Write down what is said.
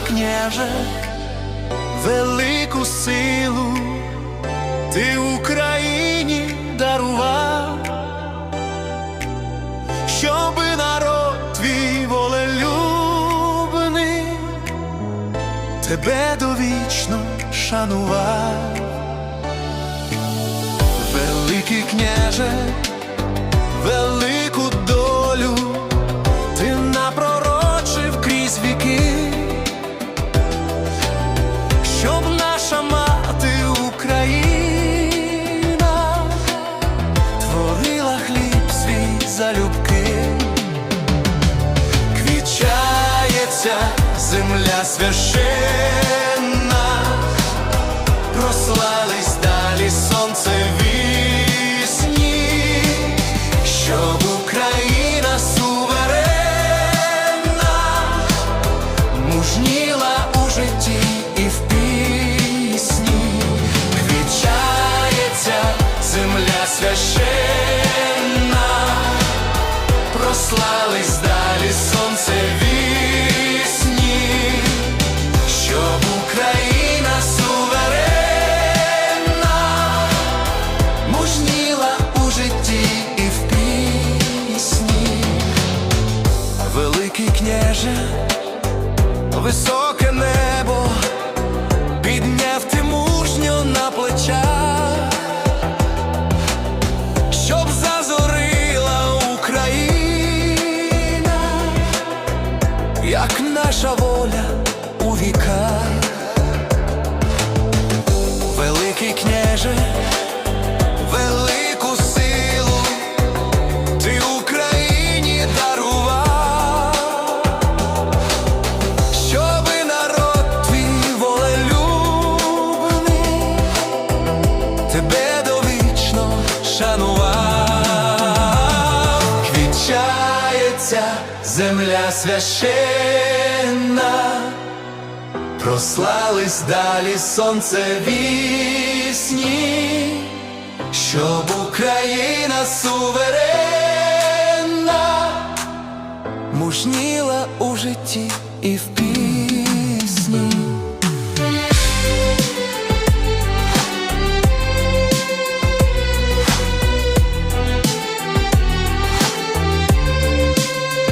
княже, велику силу ти Україні дарував, щоби народ твій волелюбний тебе довічно шанував, великий княже, земля священна, прослались далі сонце княже високе небо підняв ти мужньо на плечах, щоб зазорила Україна, як наша воля земля священна, прослались далі сонце вісні, щоб Україна суверенна мужніла у житті і в пісні.